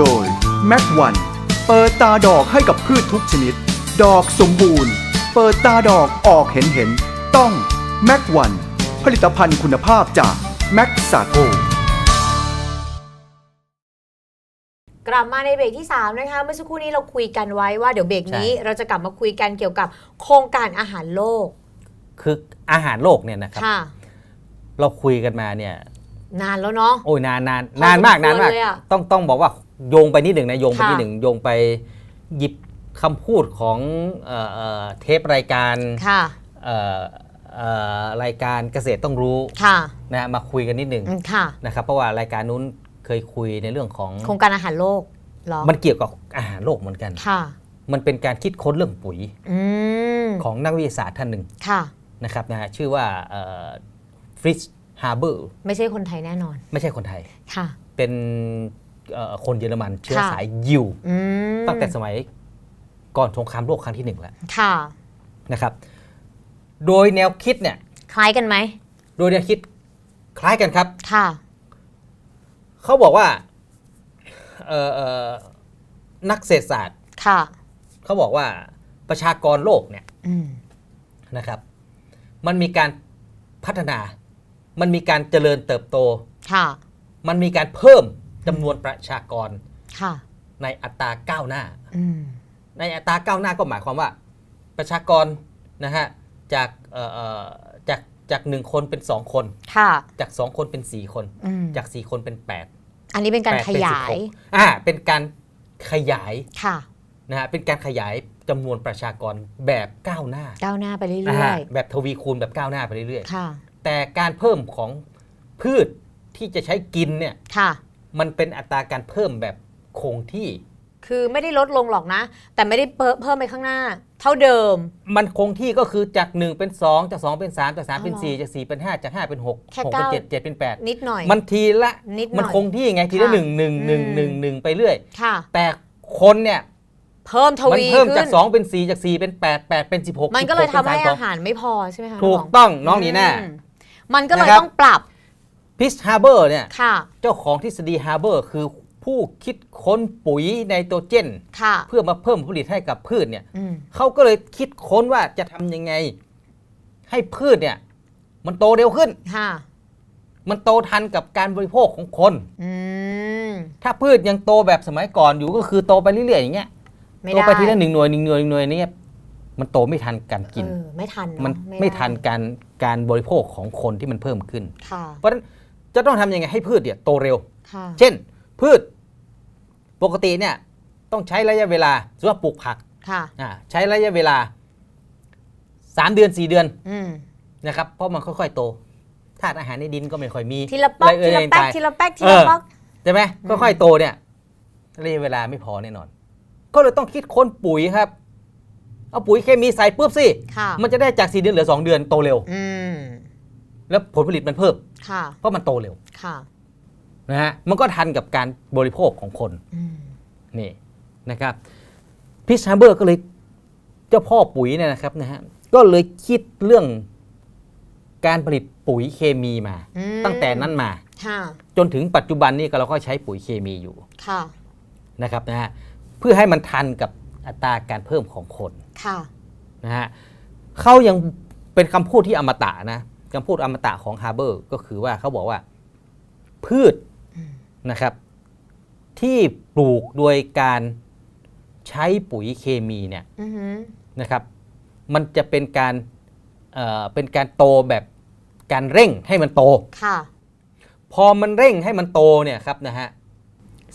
โดยแม็กวันเปิดตาดอกให้กับพืชทุกชนิด ดอกสมบูรณ์ เปิดตาดอกออกเห็นเห็น ต้องแม็กวันผลิตภัณฑ์คุณภาพจากแม็กซาโกกลับมาในเบรกที่ 3 นะคะ เมื่อสักครู่นี้เราคุยกันไว้ว่าเดี๋ยวเบรกนี้ใช่เราจะกลับมาคุยกันเกี่ยวกับโครงการอาหารโลก คืออาหารโลกเนี่ยนะครับค่ะเราคุยกันมาเนี่ย นานแล้วเนาะโอ้ยนานนานพอสมควรนานมากนานมากเลยอะต้องต้องบอกว่า โยงไปนิดหนึ่งนะโยงไปค่ะนิดหนึ่งโยงไปหยิบคำพูดของเอ่อเอ่อเทปรายการค่ะเอ่อเอ่อรายการเกษตรต้องรู้ค่ะนะมาคุยกันนิดหนึ่งอืมค่ะนะครับเพราะว่ารายการนู้นเคยคุยในเรื่องของโครงการอาหารโลกเหรอมันเกี่ยวกับอาหารโลกเหมือนกันค่ะ มันเป็นการคิดค้นเรื่องปุ๋ยอืมของนักวิทยาศาสตร์ท่านหนึ่งค่ะนะครับนะฮะชื่อว่าฟริชฮาร์เบอร์ไม่ใช่คนไทยแน่นอน ไม่ใช่คนไทยค่ะ เป็นเอ่อ คนเยอรมันเชื้อค่ะสายยิวอืมตั้งแต่สมัยก่อนสงครามโลกครั้งที่หนึ่งแล้วค่ะนะครับ โดยแนวคิดเนี่ย คล้ายกันไหม โดยแนวคิดคล้ายกันครับ ค่ะ เขาบอกว่าเอ่อเอ่อนักเศรษฐศาสตร์ ค่ะ เขาบอกว่าประชากรโลกเนี่ยอืมนะครับ มันมีการพัฒนา มันมีการเจริญเติบโต ค่ะ มันมีการเพิ่ม จำนวนประชากรค่ะในอัตราก้าวหน้าอืมในอัตราก้าวหน้าก็หมายความว่า ประชากรนะฮะจากเอ่อเอ่อจากจากหนึ่งคนเป็นสองคนค่ะจากสองคนเป็นสี่คนอืมจากสี่คนเป็นแปดอันนี้เป็นการแปดขเป็นยาสิบหยกอ่าเป็นการขยายค่ะนะฮะเป็นการขยายจำนวนประชากรแบบก้าวหน้าก้าวหน้าไปเรื่อ่าอยแบบทวีคูณแบบก้าวหน้าไปเรื่อยๆค่ะๆแต่การเพิ่มของพืชที่จะใช้กินเนี่ยค่ะ มันเป็นอัตราการเพิ่มแบบคงที่ คือไม่ได้ลดลงหรอกนะ แต่ไม่ได้เพิ่มเพิ่มไปข้างหน้า เท่าเดิม มันคงที่ก็คือจาก 1 เป็น 2 จาก 2 เป็น 3 จาก 3 เป็นอ๋อเหรอ4จาก 4 เป็น 5 จาก 5 เป็น6แค่6เป็นเก้า7 7 เป็น 8 นิดหน่อย มันทีละนิดหน่อยมันคงที่ไงทีละค่ะหนึ่งหนึ่งหนึ่งหนึ่งหนึ่งไปเรื่อยค่ะแต่คนเนี่ยเพิ่มทมัวีเพิ่มขึ้จากน2เป็น 4 จาก 4 เป็น 8 8 เป็น 16 มันก็เลย16ทำให้เป็นอาหารไม่พอใช่ไหมคะถูกน้ต้องน้องนีน่าอืมมันก็เลยนะครับต้องปรับ พิชฮาร์เบอร์เนี่ยค่ะเจ้าของทฤษฎีฮาร์เบอร์คือผู้คิดค้นปุ๋ยไนโตรเจนค่ะเพื่อมาเพิ่มผลผลิตให้กับพืชเนี่ยอืมเขาก็เลยคิดค้นว่าจะทำยังไง ให้พืชเนี่ย มันโตเร็วขึ้นค่ะมันโตทันกับการบริโภคของคนอืมถ้าพืชยังโตแบบสมัยก่อนอยู่ก็คือโตไปเรื่อยๆอย่างเงี้ยไม่โตได้ไปทีละหนึ่งหน่วยหนึ่งหน่วยหนึ่งหน่วยเนี่ยมันโตไม่ทันการกินเออไม่ทันเอะมันไม่ด้ทันการการบริโภคของคนที่มันเพิ่มขึ้นค่ะเพราะฉะนั้น จะต้องทำยังไงให้พืชเนี่ยโตเร็ว ค่ะเช่น พืชปกติเนี่ยต้องใช้ระยะเวลาสมมติว่าปลูกผักค่ะอ่าใช้ระยะเวลา 3 เดือน 4 เดือนอืมนะครับเพราะมันค่อยๆโตธาตุอาหารในดินก็ไม่ค่อยมีทีละป๊อกเอ่ทียละเอ่ยแป๊กตายทีละแป๊กทีเอละอป๊อก ใช่ไหมอืม ค่อยๆโตเนี่ยระยะเวลาไม่พอแน่นอน ก็เลยต้องคิดค้นปุ๋ยครับ เอาปุ๋ยเคมีใส่ปุ๊บสิ ค่ะมันจะได้จาก4เดือนเหลือ2เดือนโตเร็ว อืม แล้วผลผลิตมันเพิ่มค่ะเพราะมันโตเร็วค่ะนะฮะมันก็ทันกับการบริโภคของคนอืมนี่นะครับพิชฮาเบอร์ก็เลยเจ้าพ่อปุ๋ยเนี่ยนะครับนะฮะก็เลยคิดเรื่องการผลิตปุ๋ยเคมีมาอืมตั้งแต่นั้นมาค่ะจนถึงปัจจุบันนี้ก็เราก็ใช้ปุ๋ยเคมีอยู่ค่ะนะครับนะฮะเพื่อให้มันทันกับอัตราการเพิ่มของคนค่ะนะฮะเขายังเป็นคำพูดที่อมตะนะ คำพูดอมตะของฮาร์เบอร์ก็คือว่าเขาบอกว่า พืชอืมนะครับ ที่ปลูกโดยการใช้ปุ๋ยเคมีเนี่ยอือหือนะครับ มันจะเป็นการเอ่อเป็นการโตแบบการเร่งให้มันโตค่ะ พอมันเร่งให้มันโตเนี่ยครับนะฮะ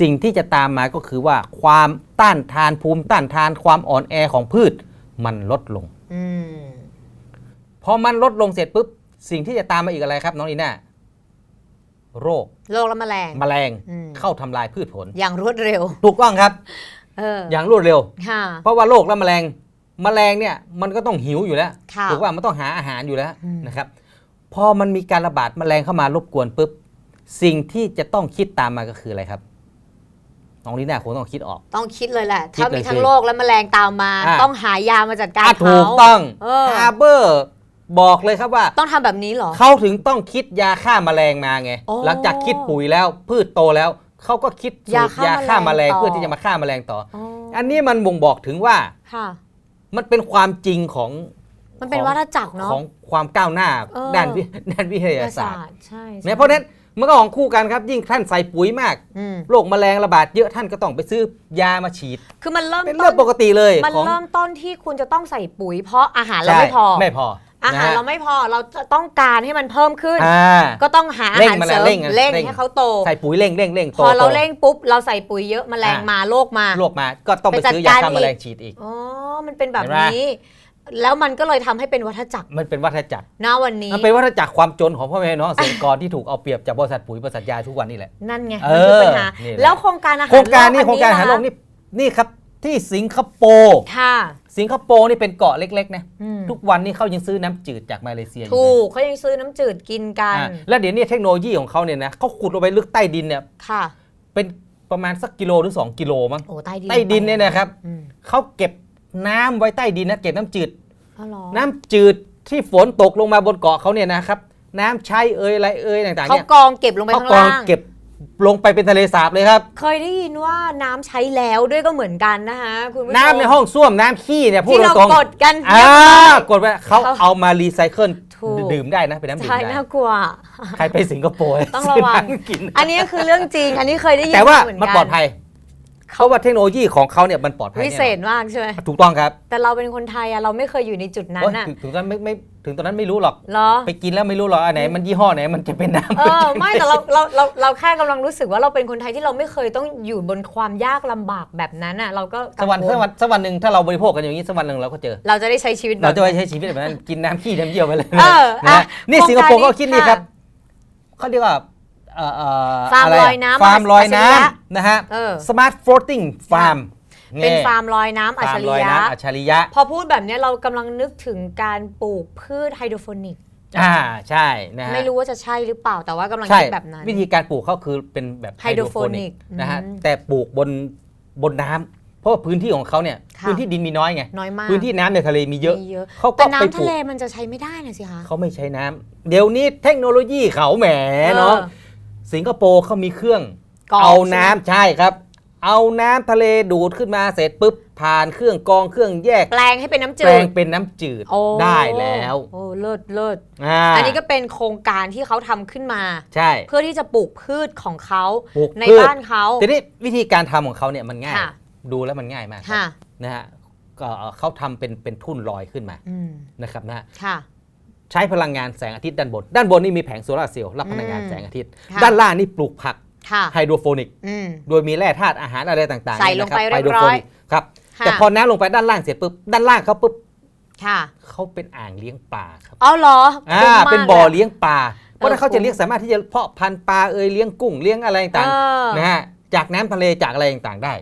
สิ่งที่จะตามมาก็คือว่าความต้านทานภูมิต้านทานความอ่อนแอของพืช มันลดลงอืมพอมันลดลงเสร็จปุ๊บ สิ่งที่จะตามมาอีกอะไรครับ น้องลีน่าโรคโรคและแมลง แมลงอืม เข้าทำลายพืชผล อย่างรวดเร็ว ถูกต้องครับ เอออย่างรวดเร็ว ค่ะ เพราะว่าโรคและแมลง แมลงเนี่ยมันก็ต้องหิวอยู่แล้วค่ะถูกว่ามันต้องหาอาหารอยู่แล้วอืม นะครับ พอมันมีการระบาดแมลงเข้ามารบกวนปุ๊บสิ่งที่จะต้องคิดตามมาก็คืออะไรครับน้องลีน่าคงต้องคิดออก ต้องคิดเลยแหละ คิดถ้าเลยมีทั้งสิโรคและแมลงตามมา อะ ต้องหายามาจัดการอะเขาถูกต้องเออ ฮาร์เบอร์ บอกเลยครับว่า ต้องทำแบบนี้เหรอ เขาถึงต้องคิดยาฆ่าแมลงมาไง โอ้หลังจากคิดปุ๋ยแล้วพืชโตแล้ว เขาก็คิดสูยาตรฆ่ายาฆ่าแมแมลลงงต่อ เพื่อที่จะมาฆ่าแมลงต่ออ๋ออันนี้มันบ่งบอกถึงว่าค่ะ มันเป็นความจริงของมันเป็นของวัฏจักรเนาะ ของความก้าวหน้าเออ ด้านวิด้านวิทยาศาสตร์ใช่เนี่ยเพราะฉะนั้นมันก็ของคู่กันครับ ยิ่งท่านใส่ปุ๋ยมากอืมโรคแมลงระบาดเยอะท่านก็ต้องไปซื้อยามาฉีด คือมันเริ่มเป็นต้เรื่องปกติเลยมันของเริ่มต้นที่คุณจะต้องใส่ปุ๋ยเพราะอาหารเราใช่ไม่พอไม่พอ อานะหารฮะเราไม่พอเราจะต้องการให้มันเพิ่มขึ้นอ่าก็ต้องหาอาเร่งหารมันเสริมเร่งอะเร่งเร่งให้เขาโตใส่ปุ๋ยเร่งเร่งเร่งพโตอเราโตเร่งปุ๊บเราใส่ปุ๋ยเยอะแมลงอ่ามมาโรคมาลวกมา ก็ต้องไปไปจัดซื้อยาการฆ่าอีกแมลงฉีดอีกอ๋อมันเป็นแบบเห็นไหมนี้แล้วมันก็เลยทำให้เป็นวัฏจักร มันเป็นวัฏจักรนะวันนี้ มันเป็นวัฏจักรความจนของพ่อแม่พี่น้องเกษตรกรที่ถูกเอาเปรียบจากบริษัทปุ๋ยบริษัทยาทุกวันนี่แหละ นั่นไงเอมันคืออปัญหานี่แหละแล้วโครงการอาหารโครงการนี้โลโครงการอาหารโลกอันี่นี่ครับ ที่สิงคโปร์ค่ะ สิงคโปร์นี่เป็นเกาะเล็กๆนะอืม ทุกวันนี้เขายังซื้อน้ำจืดจากมาเลเซียอยู่ถูนะกเขายังซื้อน้ำจืดกินกัน อ่าแล้วเดี๋ยวนี้เทคโนโลยีของเขาเนี่ยนะเขาขุดลงไปลึกใต้ดินเนี่ยค่ะ เป็นประมาณสักกิโลหรือ 2 กิโลมั้งโอ้ใต้ดินใต้ดินเนี่ยนะครับอืมเขาเก็บน้ำไว้ใต้ดินนะเก็บน้ำจืด อ๋อเหรอน้ำจืดที่ฝนตกลงมาบนเกาะเขาเนี่ยนะครับ น้ำใช้เอ่ยอะไรเอ่ยต่างๆเขาเนี่ยกองเก็บลงไปเขาข้างกองล่าง เก็บ ลงไปเป็นทะเลสาบเลยครับ เคยได้ยินว่าน้ำใช้แล้วด้วยก็เหมือนกันนะคะคุณผู้ชมน้ำในห้องส้วมน้ำขี้เนี่ยพูดที่เราตรงกดกัน ๆอ่ากดไปเขาเขาเอามารีไซเคิลถูก ดื่มได้นะเป็นน้ำดื่มใช่ได้น่ากลัว ใครไปสิงคโปร์ต้องระวัง ซื้อน้ำกิน อันนี้คือเรื่องจริง อันนี้เคยได้ยินแต่ว่าเหมือนมันกันปลอดภัยเขาว่าเทคโนโลยีของเขาเนี่ยมันปลอดภัยวิเศษแน่มากใช่ไหมนอนถูกต้องครับแต่เราเป็นคนไทยอะเราไม่เคยอยู่ในจุดนั้นโอ๊ยน่ะถึงถึงตอนนั้นไม่ไม่ ถึงตอนนั้นไม่รู้หรอก เหรอ ไปกินแล้วไม่รู้หรอกอันไหนมันยี่ห้อไหนมันจะเป็นน้ำเออ ไม่แต่เราเราเราเราแค่กำลังรู้สึกว่าเราเป็นคนไทยที่เราไม่เคยต้องอยู่บนความยากลำบากแบบนั้นอะ เราก็สักวันกังวลสักวันสักวันหนึ่งถ้าเราบริโภคกันอย่างนี้สักวันหนึ่งเราก็เจอ เราจะได้ใช้ชีวิตแบบเราจะไปนั้นใช้ชีวิตแบบนั้นกินน้ำขี้น้ำเยี่ยวไปเลยเออนะอะฮะนี่โครงสิงคโปร์การนี้ก็คิดนี่ครับค่ะเขาเรียกว่าเอ่อเอ่อฟาร์มะไะลอยน้ำฟาร์มลอยน้อัจฉริยะำนะฮะเออ smart floating farm เป็นยฟาร์มลอยน้ำอัจฟาฉร์มริลอยยะ น้ำอัจฉริยะ พอพูดแบบเนี้ยเรากำลังนึกถึงการปลูกพืชไฮโดรโฟนิก อ่าใช่นะฮะไม่รู้ว่าจะใช่หรือเปล่าแต่ว่ากำลังใช่คิดแบบนั้น วิธีการปลูกเขาคือเป็นแบบไฮโดรโฟนิกนะฮะอืมแต่ปลูกบนบนน้ำเพราะว่าพื้นที่ของเขาเนี่ยค่ะ พื้นที่ดินมีน้อยไงน้อยมากพื้นที่น้ำในทะเลมีเยอะ มีเยอะเขาก็แต่ไปน้ำปทะลูก เลมันจะใช้ไม่ได้นะสิคะเขาไม่ใช้น้ำเดี๋ยวนี้เทคโนโลยีเขาแหมเออเนาะสิงคโปร์เขามีเครื่อง กรองเอาใช่ไหมน้ำใช่ครับ เอาน้ำทะเลดูดขึ้นมาเสร็จปุ๊บผ่านเครื่องกรองเครื่องแยก แปลงให้เป็นน้ำจืแปลดงเป็นน้ำจืดโอ้ได้แล้วโอ้เลิศเลิศอ่าอันนี้ก็เป็นโครงการที่เขาทำขึ้นมา ใช่ เพื่อที่จะปลูกพืชของเขาปลูกในพืชบ้านเขาทีนี้วิธีการทำของเขาเนี่ยมันง่ายค่ะดูแล้วมันง่ายมากครับค่ะนะฮะก็เขาทำเป็นเป็นทุ่นลอยขึ้นมาอืมนะครับนะค่ะใช้พลังงานแสงอาทิตย์ด้านบน ด้านบนนี่มีแผงโซลาร์เซลล์รับพลังงานอืมแสงอาทิตย์ค่ะด้านล่างนี่ปลูกผักค่ะ ไฮโดรโฟนิกอืมโดยมีแร่ธาตุอาหารอะไรต่างๆใส่ลงไปนะคเรียบไฮโดร้อยโฟนิกครับค่ะแต่พอน้ำลงไปด้านล่างเสร็จปุ๊บด้านล่างเขาปุ๊บค่ะเขาเป็นอ่างเลี้ยงปลาครับเอาเหรออ่าคุ้มมากเป็นบ่อลยเลี้ยงปลาเพราะฉะนั้นเขาคุ้จะมเลี้ยงสามารถที่จะเพาะพันธุ์ปลาเอยเลี้ยงกุ้งเลี้ยงอะไรต่างเออๆนะฮะจากน้ำทะเลจากอะไรต่างๆได้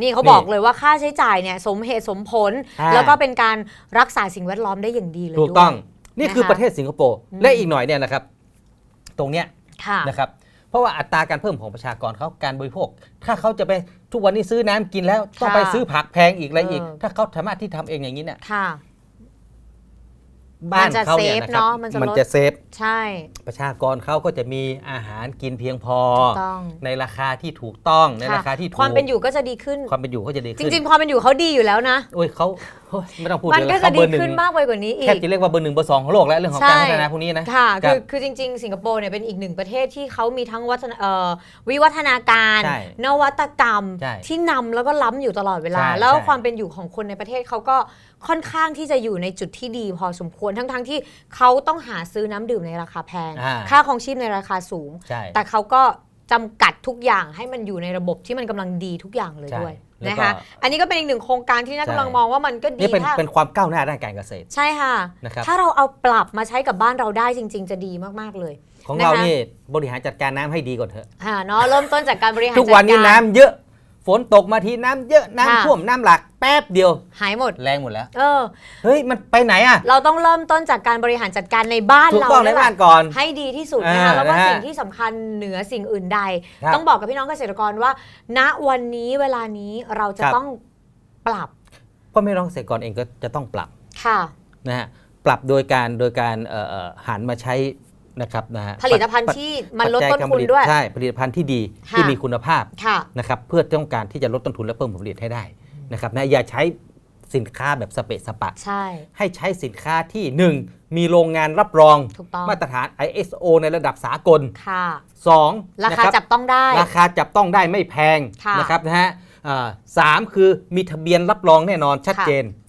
นี่เขานี่บอกเลยว่าค่าใช้จ่ายเนี่ยสมเหตุสมผลอ่าแล้วก็เป็นการรักษาสิ่งแวดล้อมได้อย่างดีเลยถูกต้องด้วยนี่คือนะคะประเทศสิงคโปร์อืมและอีกหน่อยเนี่ยนะครับ ตรงเนี้ยค่ะนะครับเพ ราะว่าอัตราการเพิ่มของประชากรเขาการบริโภค ถ้าเขาจะไปทุกวันนี้ซื้อน้ำกินแล้วต้องค่ะไปซื้อผักแพงอีกอะไรอีกเออถ้าเขาสามารถที่ทำเองอย่างนี้เนี่ยค่ะ บ้านมันจะเขาเนี่ยเซฟนะคเนรับอะมันจะลด มันจะเซฟ ใช่ ประชากรเขาก็จะมีอาหารกินเพียงพอ ถูกต้อง ในราคาที่ถูกต้องในค่ะราคาที่ถูกความเป็นอยู่ก็จะดีขึ้น ความเป็นอยู่เขาจะดีจขึ้นริงๆความเป็นอยู่เขาดีอยู่แล้วนะ โอ้ยเขาโอ้ยไม่ต้องพูดมันเลยก็แล้วจะเขาดีเบอร์หนึ่งขึ้นมากไปกว่านี้อีแทบก จะเรียกว่าเบอร์หนึ่งเบอร์สองของโลกแล้วเรื่องของใช่การพัฒนาพวกนี้นะ ค่ะ ครัคืบอ คือจริง ๆ สิงคโปร์เนี่ยเป็นอีกหนึ่งประเทศที่เขามีทั้งวัฒนเอ่อวิวัฒนาการ ใช่นวัตกรรมใช่ที่นำแล้วก็ล้ำอยู่ตลอดเวลา ใช่แล้วใช่ ความเป็นอยู่ของคนในประเทศเขาก็ค่อนข้างที่จะอยู่ในจุดที่ดีพอสมควรทั้งๆที่เขาต้องหาซื้อน้ำดื่มในราคาแพง อ่า ค่าของชีพในราคาสูง ใช่แต่เขาก็จำกัดทุกอย่างให้มันอยู่ในระบบที่มันกำลังดีทุกอย่างเลยใช่ด้วยแล้วนะก็ คะ อันนี้ก็เป็นอีกหนึ่งโครงการที่น่าใช่ กำลังมองว่ามันก็ดีนี่เป็นถ้าเป็นความก้าวหน้าด้านการเกษตร ใช่ค่ะ นะครับ ถ้าเราเอาปรับมาใช้กับบ้านเราได้จริง ๆ จะดีมากๆเลย ของนะคะเรานี่บริหารจัดการน้ำให้ดีก่อนเถอะ อ่าเนาะเริ่มต้นจากการบริหารทุกวันนี้จัดาร น้ำเยอะ ฝนตกมาทีน้ำเยอะน้ำค่ะ ท่วมน้ำหลักแป๊บเดียว หายหมด แรงหมดแล้ว เออ เฮ้ย มันไปไหนอะ เราต้องเริ่มต้นจากการบริหารจัดการในบ้านถูกเราต้องในแหละบ้านก่อน ให้ดีที่สุดนะคะอ่าแล้วก็นะฮะสิ่งที่สำคัญเหนือสิ่งอื่นใด ครับต้องบอกกับพี่น้องเกษตรกรว่า ณวันนี้เวลานี้เราจะครับ ต้องปรับพ่อแม่น้องเกษตรกรเองก็จะต้องปรับค่ะ นะฮะ ปรับโดยการโดยการเอ่อเอ่อหันมาใช้นะครับนะฮะผลิตภัณฑ์ที่มันลดต้นทุนด้วย ใช่ ผลิตภัณฑ์ที่ดีค่ะ ที่มีคุณภาพค่ะ นะครับ เพื่อต้องการที่จะลดต้นทุนและเพิ่มผลผลิตให้ได้ นะครับนะอย่าใช้สินค้าแบบสเปะสปะ ใช่ ให้ใช้สินค้าที่ 1. มีโรงงานรับรอง ถูกต้อง มาตรฐาน ISO ในระดับสากลค่ะ 2. ราคาจับต้องได้ ราคาจับต้องได้ไม่แพงค่ะนะครับนะฮะอ่าสามคือมีทะเบียนรับรองแน่นอนชัดเจนอืมแ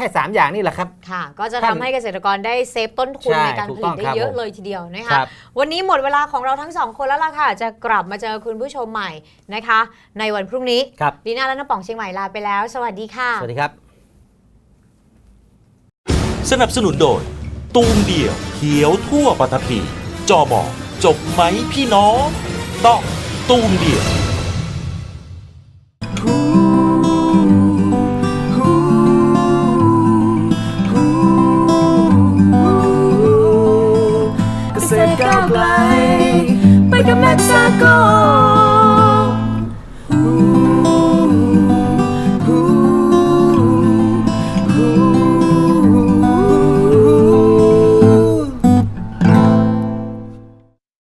ค่ 3 อย่างนี่แหละครับ ค่ะ ก็จะท่าทำนให้เกษตรกรได้เซฟต้นทุนใช่ในการถูผกต้ลิอตงได้ครับเยอะผมเลยทีเดียวนะคคะรับวันนี้หมดเวลาของเราทั้งสองคนแล้วล่ะค่ะ จะกลับมาเจอคุณผู้ชมใหม่นะคะ ในวันพรุ่งนี้ครับลีน่าและน้ำป่องเชียงใหม่ลาไปแล้ว สวัสดีค่ะ สวัสดีครับ สนับสนุนโดย ตูมเดียวเขียวทั่วปัตภีจอบอกจบไหมพี่น้องต้องตูมเดียว เก